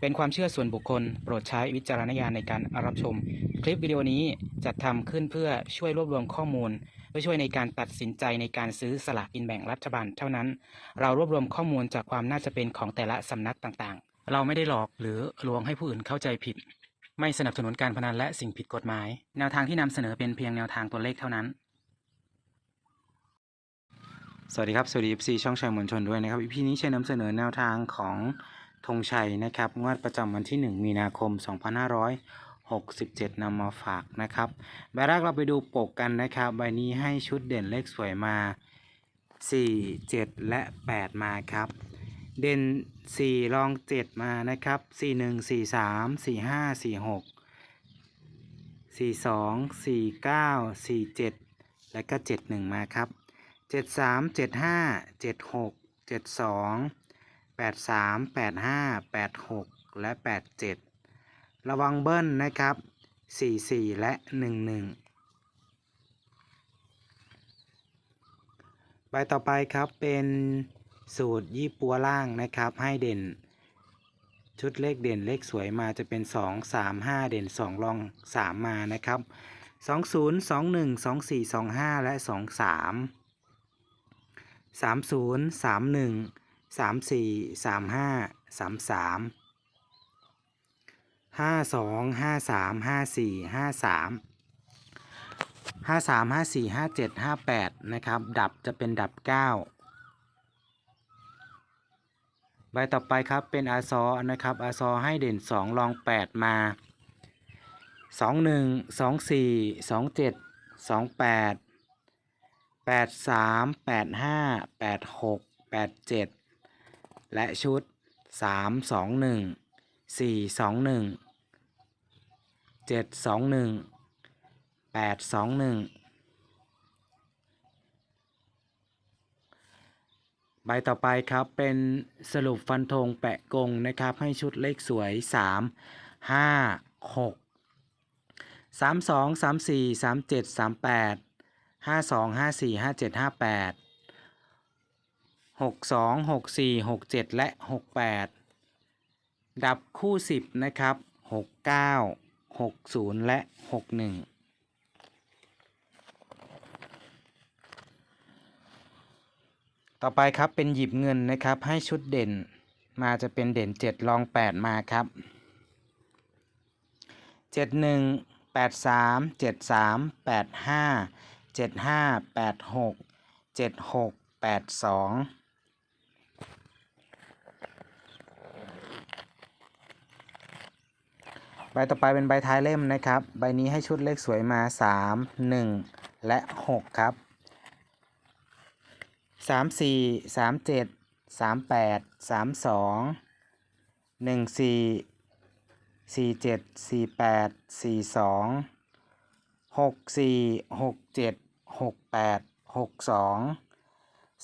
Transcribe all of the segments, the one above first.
เป็นความเชื่อส่วนบุคคล โปรดใช้วิจารณญาณในการรับชม คลิปวิดีโอนี้จัดทำขึ้นเพื่อช่วยรวบรวมข้อมูล เพื่อช่วยในการตัดสินใจในการซื้อสลากกินแบ่งรัฐบาลเท่านั้น เรารวบรวมข้อมูลจากความน่าจะเป็นของแต่ละสำนักต่างๆ เราไม่ได้หลอกหรือลวงให้ผู้อื่นเข้าใจผิด ไม่สนับสนุนการพนันและสิ่งผิดกฎหมาย แนวทางที่นำเสนอเป็นเพียงแนวทางตัวเลขเท่านั้นสวัสดีครับ สวัสดี FC ช่องชัยมวลชนด้วยนะครับ EP นี้ชัยนำเสนอแนวทางของ ธงชัยนะครับ งวดประจำวันที่ 1 มีนาคม 2567นำมาฝากนะครับ ใบแรกเราไปดูปกกันนะครับ ใบนี้ให้ชุดเด่นเลขสวยมา 4 7 และ 8 มาครับ เด่น 4 รอง 7 มานะครับ 4 1 4 3 4 5 4 6 4 2 4 9 4 7 และก็ 7 1 มาครับเจ็ดสามเจ็ดห้าเจ็ดหกเจ็ดสองแปดสามแปดห้าแปดหกและแปดเจ็ดระวังเบิ้ลนะครับสี่สี่และหนึ่งหนึ่งใบต่อไปครับเป็นสูตรยี่ปัวล่างนะครับ ให้เด่น ชุดเลขเด่นเลขสวยมาจะเป็นสองสามห้าเด่นสองรองสามมานะครับสองศูนย์สองหนึ่งสองสี่สองห้าและสอง สามสี่สามห้าสามสามห้าสองห้าสามห้าสี่ห้าสามห้าสามห้าสี่ห้าเจ็ดห้าแปดนะครับ ดับจะเป็นดับเก้าใบต่อไปครับเป็นอาซอนะครับอาซอให้เด่นสองรองแปดมาสองหนึ่งสองสี่สองเจ็ดสองแปดแปดสามแปดห้าแปดหกแปดเจ็ด และชุดสามสองหนึ่งสี่สองหนึ่งเจ็ดสองหนึ่งแปดสองหนึ่งใบต่อไปครับเป็นสรุปฟันธงแปะกงนะครับ ให้ชุดเลขสวยสามห้าหกสามสองสามสี่สา 6 2 6 4 6 7 และ 68 ดับคู่ 10 นะครับ 69 60 และ 61ต่อไปครับเป็นหยิบเงินนะครับให้ชุดเด่นมาจะเป็นเด่น 7 ลอง 8 มาครับ 71 83 73 85 75 86 76 82 ใบต่อไปเป็นใบท้ายเล่มนะครับ ใบนี้ให้ชุดเลขสวยมา 3 1 และ 6 ครับ 3 4 3 7 3 8 3 2 1 4 4 7 4 8 4 2 6 4 6 7 6 8 6 2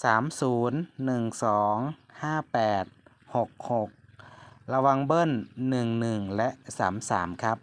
3 0 1 2 5 8 6 6 ระวังเบิ้ลหนึ่งหนึ่งและสามสามครับ